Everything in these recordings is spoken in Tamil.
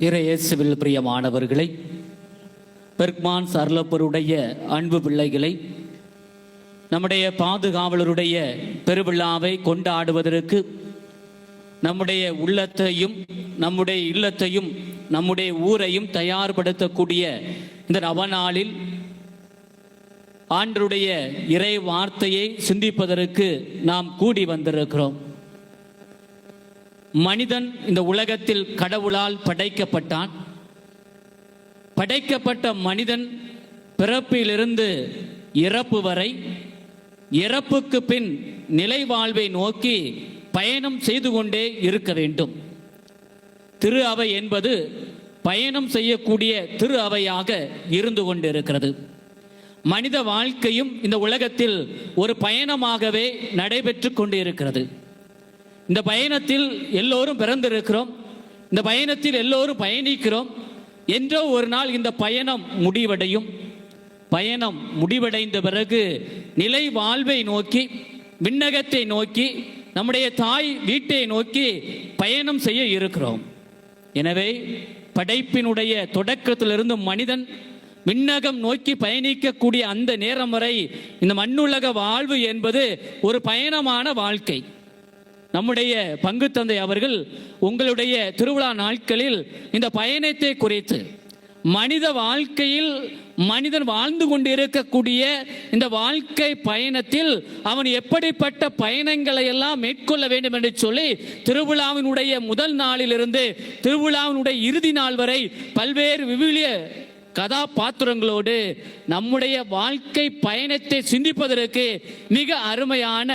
இறையேசுவில் பிரியமானவர்களை பெர்க்மான் சர்லப்பருடைய அன்பு பிள்ளைகளை நம்முடைய பாதுகாவலருடைய பெருவிழாவை கொண்டாடுவதற்கு நம்முடைய உள்ளத்தையும் நம்முடைய இல்லத்தையும் நம்முடைய ஊரையும் தயார்படுத்தக்கூடிய இந்த நவநாளில் ஆண்டருடைய இறை வார்த்தையை சிந்திப்பதற்கு நாம் கூடி வந்திருக்கிறோம். மனிதன் இந்த உலகத்தில் கடவுளால் படைக்கப்பட்டான். படைக்கப்பட்ட மனிதன் பிறப்பிலிருந்து இறப்பு வரை இறப்புக்கு பின் நிலை வாழ்வை நோக்கி பயணம் செய்து கொண்டே இருக்க வேண்டும். திரு அவை என்பது பயணம் செய்யக்கூடிய திரு அவையாக இருந்து கொண்டிருக்கிறது. மனித வாழ்க்கையும் இந்த உலகத்தில் ஒரு பயணமாகவே நடைபெற்று கொண்டு இருக்கிறது இந்த பயணத்தில் எல்லோரும் பிறந்திருக்கிறோம். இந்த பயணத்தில் எல்லோரும் பயணிக்கிறோம். என்றோ ஒரு நாள் இந்த பயணம் முடிவடையும். பயணம் முடிவடைந்த பிறகு நிலை வாழ்வை நோக்கி விண்ணகத்தை நோக்கி நம்முடைய தாய் வீட்டை நோக்கி பயணம் செய்ய இருக்கிறோம். எனவே படைப்பினுடைய தொடக்கத்திலிருந்து மனிதன் விண்ணகம் நோக்கி பயணிக்கக்கூடிய அந்த நேரம் வரை இந்த மண்ணுலக வாழ்வு என்பது ஒரு பயணமான வாழ்க்கை. நம்முடைய பங்கு தந்தை அவர்கள் உங்களுடைய திருவிழா நாட்களில் இந்த பயணத்தை குறித்து மனித வாழ்க்கையில் மனிதன் வாழ்ந்து கொண்டிருக்கக்கூடிய இந்த வாழ்க்கை பயணத்தில் அவன் எப்படிப்பட்ட பயணங்களை எல்லாம் மேற்கொள்ள வேண்டும் என்று சொல்லி திருவிழாவினுடைய முதல் நாளிலிருந்து திருவிழாவினுடைய இறுதி நாள் வரை பல்வேறு விவிலிய கதாபாத்திரங்களோடு நம்முடைய வாழ்க்கை பயணத்தை சிந்திப்பதற்கு மிக அருமையான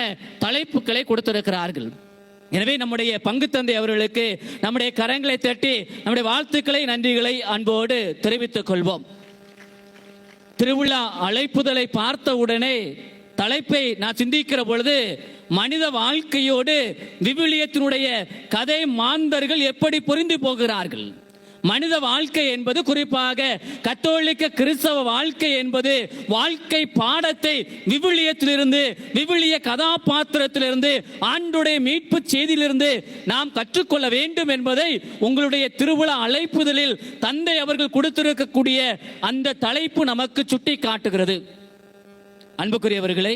தலைப்புகளை கொடுத்திருக்கிறார்கள். எனவே நம்முடைய பங்கு தந்தை அவர்களுக்கு நம்முடைய கரங்களை தட்டி நம்முடைய வாழ்த்துக்களை நன்றிகளை அன்போடு தெரிவித்துக் கொள்வோம். திருவிழா அழைப்புதலை பார்த்த உடனே தலைப்பை நான் சிந்திக்கிற பொழுது மனித வாழ்க்கையோடு விவிலியத்தினுடைய கதை மாந்தர்கள் எப்படி புரிந்து போகிறார்கள்? மனித வாழ்க்கை என்பது குறிப்பாக கத்தோலிக்க கிறிஸ்தவ வாழ்க்கை என்பது வாழ்க்கை பாடத்தை விவிலியத்திலிருந்து விவிலிய கதாபாத்திரத்திலிருந்து ஆண்டுடைய மீட்பு செய்தியிலிருந்து நாம் கற்றுக்கொள்ள வேண்டும் என்பதை உங்களுடைய திருவிழா அழைப்புதலில் தந்தை அவர்கள் கொடுத்திருக்கக்கூடிய அந்த தலைப்பு நமக்கு சுட்டி காட்டுகிறது அன்புக்குரியவர்களை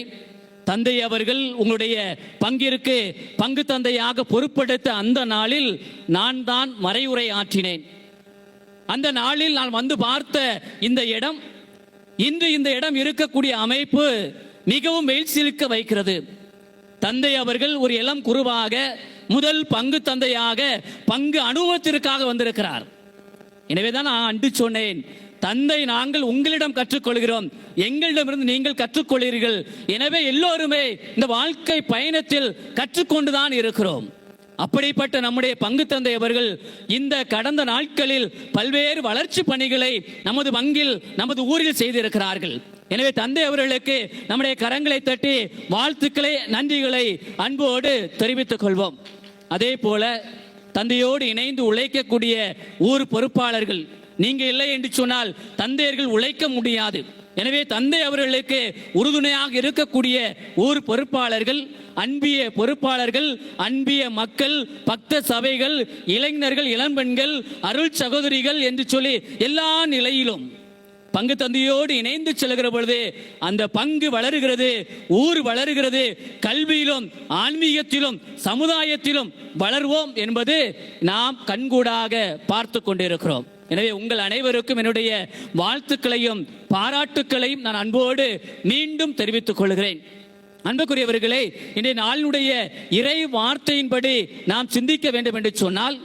தந்தை அவர்கள் உங்களுடைய பங்கிற்கு பங்கு தந்தையாக பொறுப்பெடுத்த அந்த நாளில் நான் தான் மறைவுரை ஆற்றினேன். அந்த நாளில் நான் வந்து பார்த்த இந்த இடம் இன்று இந்த இடம் இருக்கக்கூடிய அமைப்பு மிகவும் மெய்சிலிக்க வைக்கிறது. தந்தை அவர்கள் ஒரு இளம் குருவாக முதல் பங்கு தந்தையாக பங்கு அனுபவத்திற்காக வந்திருக்கிறார். எனவே தான் நான் அன்று சொன்னேன் தந்தை நாங்கள் உங்களிடம் கற்றுக்கொள்கிறோம் எங்களிடமிருந்து நீங்கள் கற்றுக்கொள்கிறீர்கள். எனவே எல்லோருமே இந்த வாழ்க்கை பயணத்தில் கற்றுக்கொண்டுதான் இருக்கிறோம். அப்படிப்பட்ட நம்முடைய பங்கு தந்தை அவர்கள் இந்த கடந்த நாட்களில் பல்வேறு வளர்ச்சி பணிகளை நமது வங்கில் நமது ஊரில் செய்திருக்கிறார்கள். எனவே தந்தை அவர்களுக்கு நம்முடைய கரங்களை தட்டி வாழ்த்துக்களை நன்றிகளை அன்போடு தெரிவித்துக் கொள்வோம். அதே போல தந்தையோடு இணைந்து உழைக்கக்கூடிய ஊர் பொறுப்பாளர்கள் நீங்க இல்லை என்று சொன்னால் தந்தையர்கள் உழைக்க முடியாது. எனவே தந்தை அவர்களுக்கு உறுதுணையாக இருக்கக்கூடிய ஊர் பொறுப்பாளர்கள் அன்பிய பொறுப்பாளர்கள் அன்பிய மக்கள் பக்த சபைகள் இளைஞர்கள் இளம்பெண்கள் அருள் சகோதரிகள் என்று சொல்லி எல்லா நிலையிலும் பங்கு தந்தையோடு இணைந்து செல்கிற பொழுது அந்த பங்கு வளருகிறது ஊர் வளருகிறது கல்வியிலும் ஆன்மீகத்திலும் சமுதாயத்திலும் வளர்வோம் என்பது நாம் கண்கூடாக பார்த்து கொண்டிருக்கிறோம். எனவே உங்கள் அனைவருக்கும் என்னுடைய வாழ்த்துக்களையும் பாராட்டுக்களையும் நான் அன்போடு மீண்டும் தெரிவித்துக் கொள்கிறேன். அன்புக்குரியவர்களே இன்றைய நாளினுடைய இறை வார்த்தையின்படி நாம் சிந்திக்க வேண்டும் என்று சொன்னால்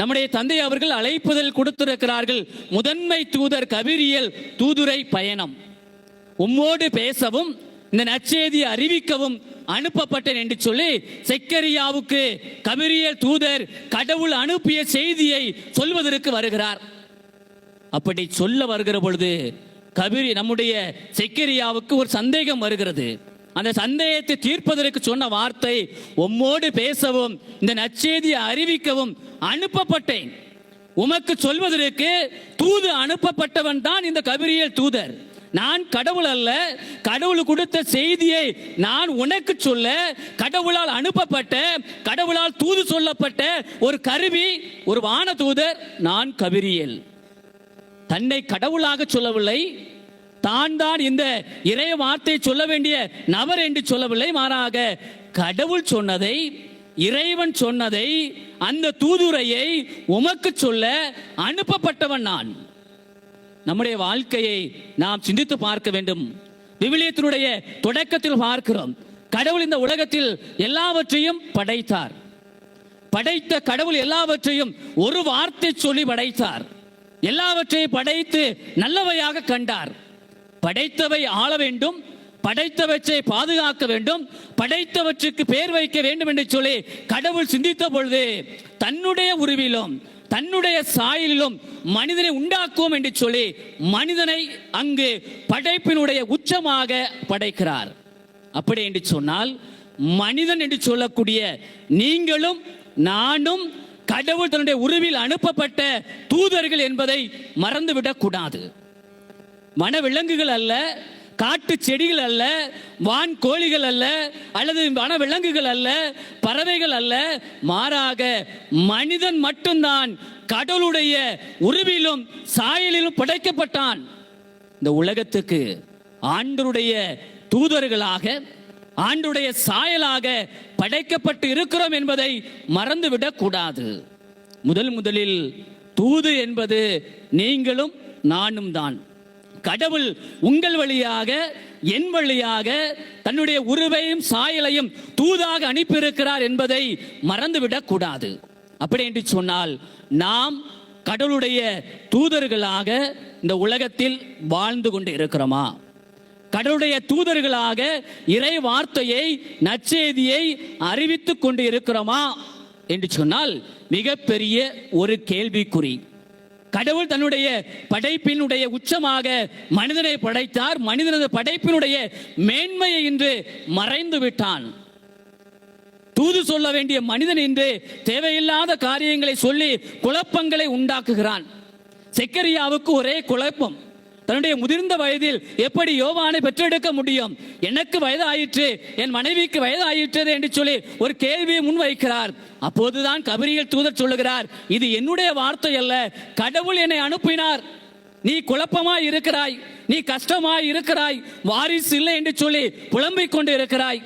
நம்முடைய தந்தை அவர்கள் அழைப்புதல் கொடுத்திருக்கிறார்கள் முதன்மை தூதர் கவிரியல் தூதுரை பயணம். உம்மோடு பேசவும் இந்த நற்செய்தியை அறிவிக்கவும் அனுப்பப்பட்டேன் என்று சொல்லி செக்கரியாவுக்கு கபிரியல் தூதர் கடவுள் அனுப்பிய செய்தியை சொல்வதற்கு வருகிறார். அப்படி சொல்ல வருகிற பொழுது கபிரி நம்முடைய செக்கரியாவுக்கு ஒரு சந்தேகம் வருகிறது. அந்த சந்தேகத்தை தீர்ப்பதற்கு சொன்ன வார்த்தை உம்மோடு பேசவும் இந்த நற்செய்தியை அறிவிக்கவும் அனுப்பப்பட்டேன். உமக்கு சொல்வதற்கு தூது அனுப்பப்பட்டவன் தான் இந்த கபிரியல் தூதர். நான் கடவுள் அல்ல கடவுள் கொடுத்த செய்தியை நான் உனக்கு சொல்ல கடவுளால் அனுப்பப்பட்ட கடவுளால் தூது சொல்லப்பட்ட ஒரு கருவி ஒரு வான தூதர் நான் கபிரியல். தன்னை கடவுளாக சொல்லவில்லை. தான் தான் இந்த இறைய வார்த்தை சொல்ல வேண்டிய நபர் என்று சொல்லவில்லை. மாறாக கடவுள் சொன்னதை இறைவன் சொன்னதை அந்த தூதுரையை உமக்கு சொல்ல அனுப்பப்பட்டவன் நான். நம்முடைய வாழ்க்கையை நாம் சிந்தித்து பார்க்க வேண்டும். விவிலியத்தினுடைய தொடக்கத்தில் பார்க்கிறோம். கடவுள் இந்த உலகத்தில் எல்லாவற்றையும் படைத்தார். படைத்த கடவுள் எல்லாவற்றையும் ஒரு வார்த்தை சொல்லி படைத்தார். எல்லாவற்றையும் படைத்து நல்லவையாக கண்டார். படைத்தவை ஆள வேண்டும் படைத்தவற்றை பாதுகாக்க வேண்டும் படைத்தவற்றுக்கு பேர் வைக்க வேண்டும் என்று சொல்லி கடவுள் சிந்தித்த பொழுது தன்னுடைய உருவிலும் தன்னுடைய சாயலிலும் மனிதனை உண்டாக்குவோம் என்று சொல்லி மனிதனை அங்கு படைப்பினுடைய உச்சமாக படைக்கிறார். அப்படி என்று சொன்னால் மனிதன் என்று சொல்லக்கூடிய நீங்களும் நானும் கடவுள் தன்னுடைய உருவில் அனுப்பப்பட்ட தூதர்கள் என்பதை மறந்துவிடக் கூடாது. வன விலங்குகள் அல்ல காட்டு செடிகள் அல்ல வான் கோழிகள் அல்ல அல்லது வன விலங்குகள் அல்ல பறவைகள் அல்ல மாறாக மனிதன் மட்டும்தான் கடவுளுடைய உருவிலும் சாயலிலும் படைக்கப்பட்டான் இந்த உலகத்துக்கு ஆண்டருடைய தூதர்களாக ஆண்டுடைய சாயலாக படைக்கப்பட்டு இருக்கிறோம் என்பதை மறந்துவிடக் கூடாது முதல் முதலில் தூது என்பது நீங்களும் நானும் தான். கடவுள் உங்கள் வழியாக என் வழியாக தன்னுடைய உருவையும் சாயலையும் தூதாக அனுப்பியிருக்கிறார் என்பதை மறந்துவிடக் கூடாது அப்படி என்று சொன்னால் நாம் கடவுளுடைய தூதர்களாக இந்த உலகத்தில் வாழ்ந்து கொண்டு இருக்கிறோமா கடவுளுடைய தூதர்களாக இறை வார்த்தையை நற்செய்தியை அறிவித்துக் கொண்டு இருக்கிறோமா என்று சொன்னால் மிகப்பெரிய ஒரு கேள்விக்குறி. கடவுள் தன்னுடைய படைப்பினுடைய உச்சமாக மனிதனை படைத்தார் மனிதனது படைப்பினுடைய மேன்மையை இன்று மறைந்து விட்டான். தூது சொல்ல வேண்டிய மனிதன் என்று தேவையில்லாத காரியங்களை சொல்லி குழப்பங்களை உண்டாக்குகிறான். செக்கரியாவுக்கு ஒரே குழப்பம். தன்னுடைய முதிர்ந்த வயதில் எப்படி யோவானை பெற்றெடுக்க முடியும்? எனக்கு வயதாயிற்று என் மனைவிக்கு வயதாயிற்று என்று சொல்லி ஒரு கேள்வியை முன்வைக்கிறார். அப்போதுதான் கபிரியல் தூதர் சொல்லுகிறார் இது என்னுடைய வார்த்தை அல்ல கடவுள் என்னை அனுப்பினார். நீ குழப்பமாய் இருக்கிறாய் நீ கஷ்டமாய் இருக்கிறாய் வாரிசு இல்லை என்று சொல்லி புலம்பிக் கொண்டு இருக்கிறாய்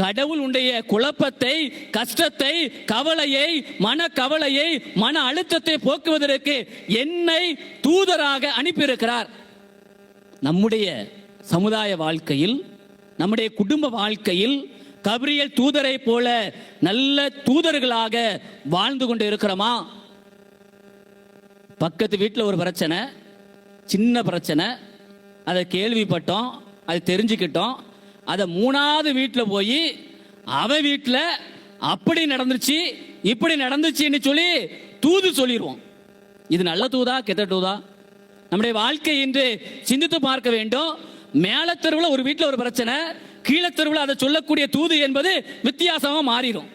கடவுள் உடைய குழப்பத்தை கஷ்டத்தை கவலையை மன கவலையை மன அழுத்தத்தை போக்குவதற்கு என்னை தூதராக அனுப்பியிருக்கிறார். நம்முடைய சமுதாய வாழ்க்கையில் நம்முடைய குடும்ப வாழ்க்கையில் கபிரியல் தூதரை போல நல்ல தூதர்களாக வாழ்ந்து கொண்டு இருக்கிறோமா பக்கத்து வீட்டில் ஒரு பிரச்சனை சின்ன பிரச்சனை. அதை கேள்விப்பட்டோம் அதை தெரிஞ்சுக்கிட்டோம். அதை மூணாவது வீட்டில் போய் அவன் வீட்டில் அப்படி நடந்துச்சு இப்படி நடந்துச்சுன்னு சொல்லி தூது சொல்லிடுவோம் இது நல்ல தூதா கெட்ட தூதா? நம்முடைய வாழ்க்கை என்று சிந்தித்து பார்க்க வேண்டும். மேல தெருவில் ஒரு வீட்டில் ஒரு பிரச்சனை கீழே தெருவில் அதை சொல்லக்கூடிய தூது என்பது வித்தியாசமாக மாறிடும்.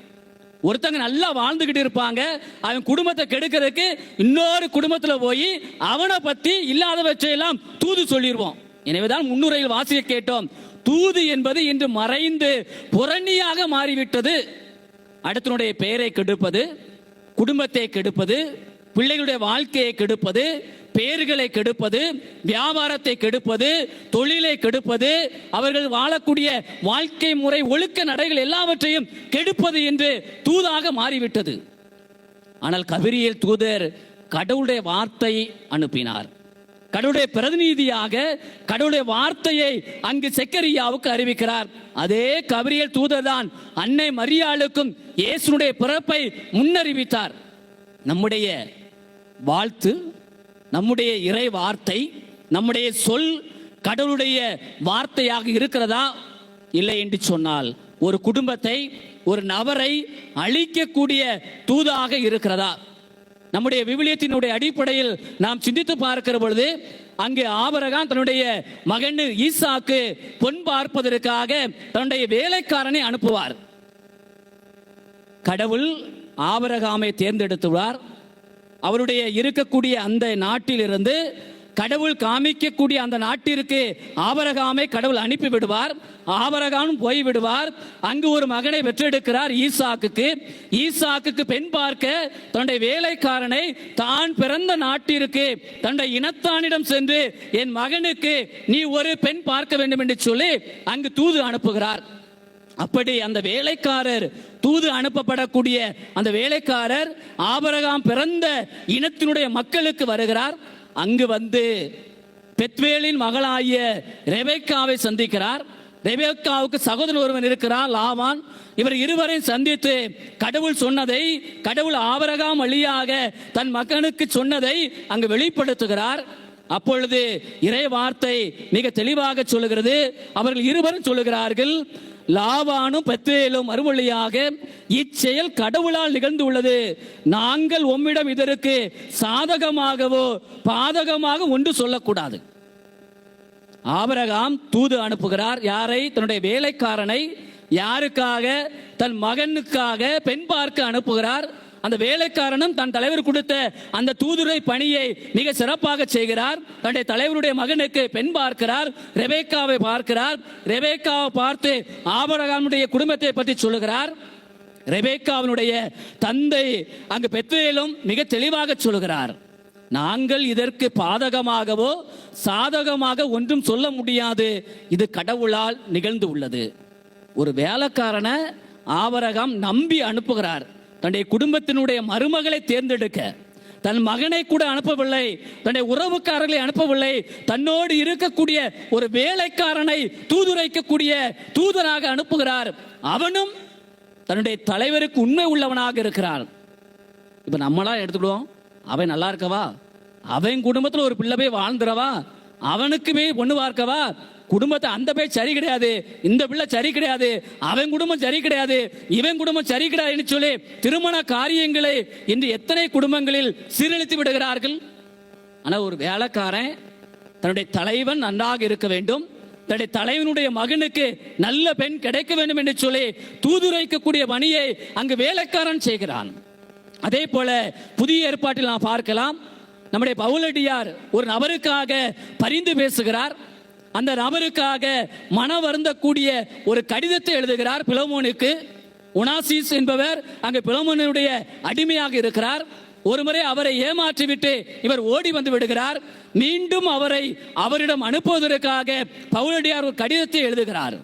ஒருத்தங்க நல்லா வாழ்ந்துகிட்டு இருப்பாங்க அவன் குடும்பத்தை கெடுக்கிறதுக்கு இன்னொரு குடும்பத்தில் போய் அவனை பத்தி இல்லாதவற்றையெல்லாம் தூது சொல்லிடுவோம் எனவேதான் முன்னுரையில் வாசிக்க கேட்டோம் தூது என்பது இன்று மறைந்து புரணியாக மாறிவிட்டது. அடுத்தனுடைய பெயரை கெடுப்பது குடும்பத்தை கெடுப்பது பிள்ளைகளுடைய வாழ்க்கையை கெடுப்பது பேர்களை கெடுப்பது வியாபாரத்தை கெடுப்பது தொழிலை கெடுப்பது அவர்கள் வாழக்கூடிய வாழ்க்கை முறை ஒழுக்க நடைகள் எல்லாவற்றையும் கெடுப்பது என்று தூதாக மாறிவிட்டது. ஆனால் கபிரியல் தூதர் கடவுளுடைய வார்த்தை அனுப்பினார். கடவுளுடைய பிரதிநிதியாக கடவுளுடைய வார்த்தையை அங்கு செக்கரியாவுக்கு அறிவிக்கிறார். அதே கபிரியல் தூதர் தான் அன்னை மரியாளுக்கும் இயேசுனுடைய பிறப்பை முன்னறிவித்தார். நம்முடைய வாழ்த்து நம்முடைய இறை வார்த்தை நம்முடைய சொல் கடவுளுடைய வார்த்தையாக இருக்கிறதா? இல்லை என்று சொன்னால் ஒரு குடும்பத்தை ஒரு நபரை அழிக்கக்கூடிய தூதாக இருக்கிறதா? நம்முடைய விவிலியத்தினுடைய அடிப்படையில் நாம் சிந்தித்து பார்க்கிற பொழுது அங்கு ஆபரகான் தன்னுடைய மகன் ஈசாக்கு பொன் பார்ப்பதற்காக தன்னுடைய வேலைக்காரனை அனுப்புவார். கடவுள் ஆபரகாமை தேர்ந்தெடுத்துவார் அவருடைய இருக்கக்கூடிய அந்த நாட்டிலிருந்து கடவுள் காமிக்கக்கூடிய அந்த நாட்டிற்கு ஆபரகாமை கடவுள் அனுப்பி விடுவார் ஆபரகானும் போய் விடுவார் அங்கு ஒரு மகனை பெற்றெடுக்கிறார் ஈசாக்குக்கு. ஈசாக்குக்கு பெண் பார்க்க தன்னுடைய வேலைக்காரனை தான் பிறந்த நாட்டிற்கு தன்னுடைய இனத்தானிடம் சென்று என் மகனுக்கு நீ ஒரு பெண் பார்க்க வேண்டும் என்று சொல்லி அங்கு தூது அனுப்புகிறார். அப்படி அந்த வேலைக்காரர் தூது அனுப்பப்படக்கூடிய அந்த வேலைக்காரர் ஆபரகாம் பிறந்த இனத்தினுடைய மக்களுக்கு வருகிறார். அங்கு வந்து பெத்வேலின் மகளாகிய ரெபேக்காவை சந்திக்கிறார். ரெபேக்காவுக்கு சகோதரன் ஒருவன் இருக்கிறார் லாவான் இவர் இருவரையும் சந்தித்து கடவுள் சொன்னதை கடவுள் ஆபரகாம் வழியாக தன் மகனுக்கு சொன்னதை அங்கு வெளிப்படுத்துகிறார். அப்பொழுது இறை வார்த்தை மிக தெளிவாக சொல்லுகிறது. அவர்கள் இருவரும் சொல்லுகிறார்கள் லாவானும் பெத்தேலும் மறுமொழியாக இச்செயல் கடவுளால் நிகழ்ந்துள்ளது. நாங்கள் உம்மிடம் இதற்கு சாதகமாகவோ பாதகமாக ஒன்று சொல்லக்கூடாது. ஆபரகாம் தூது அனுப்புகிறார் யாரை? தன்னுடைய வேலைக்காரனை யாருக்காக? தன் மகனுக்காக பெண் பார்க்க அனுப்புகிறார். அந்த வேலைக்காரனும் தன் தலைவர் கொடுத்த அந்த தூதுரை பணியை மிக சிறப்பாக செய்கிறார். தன்னுடைய தலைவருடைய மகனுக்கு பெண் பார்க்கிறார் ரெபேக்காவை பார்க்கிறார். ரெபேக்காவை பார்த்து ஆபரகாமுடைய குடும்பத்தை பற்றி சொல்லுகிறார். ரெபேக்காவினுடைய தந்தை அங்கு பெத்தேலும் மிக தெளிவாக சொல்லுகிறார். நாங்கள் இதற்கு பாதகமாகவோ சாதகமாக ஒன்றும் சொல்ல முடியாது. இது கடவுளால் நிகழ்ந்து உள்ளது. ஒரு வேலைக்காரனை ஆவரகம் நம்பி அனுப்புகிறார். தன்னுடைய குடும்பத்தினுடைய மருமகளை தேர்ந்தெடுக்க தன் மகனை கூட அனுப்பவில்லை தன்னுடைய உறவுக்காரர்களை அனுப்பவில்லை தன்னோடு இருக்கக்கூடிய ஒரு வேலைக்காரனை தூதுரைக்கக்கூடிய தூதராக அனுப்புகிறார். அவனும் தன்னுடைய தலைவருக்கு உண்மை உள்ளவனாக இருக்கிறான். இப்ப நம்மளா எடுத்துக்கிடுவோம். அவன் நல்லா இருக்கவா? அவன் குடும்பத்தில் ஒரு பிள்ளை போய் வாழ்ந்துடவா அவனுக்குமே பொண்ணு பார்க்கவா? குடும்பத்தை அந்த பேர் சரி கிடையாது. இந்த பிள்ளை சரி கிடையாது. அவன் குடும்பம் சரி கிடையாது. இவன் குடும்பம் சரி கிடையாதுன்னு சொல்லி திருமண காரியங்களை இன்று எத்தனை குடும்பங்களில் சீரழித்து விடுகிறார்கள்? ஆனா ஒரு வேலைக்காரன் தன்னுடைய தலைவன் நன்றாக இருக்க வேண்டும். தன்னுடைய தலைவனுடைய மகனுக்கு நல்ல பெண் கிடைக்க வேண்டும் என்று சொல்லி தூதுரைக்கக்கூடிய பணியை அங்கு வேலைக்காரன் செய்கிறான். அதே போல புதிய ஏற்பாட்டில் நாம் பார்க்கலாம். நம்முடைய பவுலடியார் ஒரு நபருக்காக பரிந்து பேசுகிறார். அந்த நபருக்காக மன வருந்தக்கூடிய ஒரு கடிதத்தை எழுதுகிறார் பிலமோனுக்கு. உனாசிஸ் என்பவர் அங்கு பிலமோனுடைய அடிமையாக இருக்கிறார். ஒருமுறை அவரை ஏமாற்றிவிட்டு இவர் ஓடி வந்து விடுகிறார். மீண்டும் அவரை அவரிடம் அனுப்புவதற்காக பவுலடியார் ஒரு கடிதத்தை எழுதுகிறார்.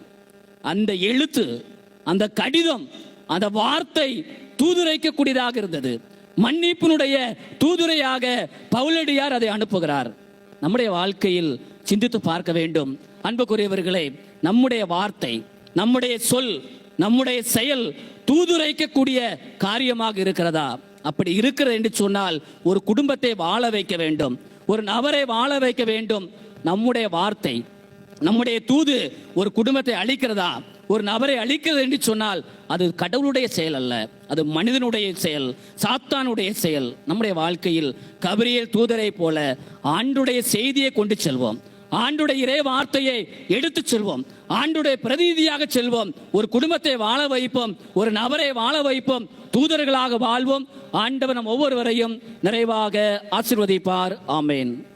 அந்த எழுத்து அந்த கடிதம் அந்த வார்த்தை தூதுரைக்கக்கூடியதாக இருந்தது. மன்னிப்பினுடைய தூதுரையாக பவுலடியார் அதை அனுப்புகிறார். நம்முடைய வாழ்க்கையில் சிந்தித்து பார்க்க வேண்டும். அன்புக்குரியவர்களே நம்முடைய வார்த்தை நம்முடைய சொல் நம்முடைய செயல் தூதுரைக்கக்கூடிய காரியமாக இருக்கிறதா? அப்படி இருக்கிறது என்று சொன்னால் ஒரு குடும்பத்தை வாழ வைக்க வேண்டும். ஒரு நபரை வாழ வைக்க வேண்டும். நம்முடைய வார்த்தை நம்முடைய தூது ஒரு குடும்பத்தை அழிக்கிறதா? ஒரு நபரை அழிக்கிறது என்று சொன்னால் அது கடவுளுடைய செயல் அல்ல. அது மனிதனுடைய செயல் சாத்தானுடைய செயல். நம்முடைய வாழ்க்கையில் கபரியல் தூதரை போல ஆண்டுடைய செய்தியை கொண்டு செல்வோம். ஆண்டுடைய இறை வார்த்தையை எடுத்துச் செல்வோம். ஆண்டுடைய பிரதிநிதியாக செல்வோம். ஒரு குடும்பத்தை வாழ வைப்போம். ஒரு நபரை வாழ வைப்போம். தூதர்களாக வாழ்வோம். ஆண்டவர் நம் ஒவ்வொருவரையும் நிறைவாக ஆசிர்வதிப்பார். ஆமேன்.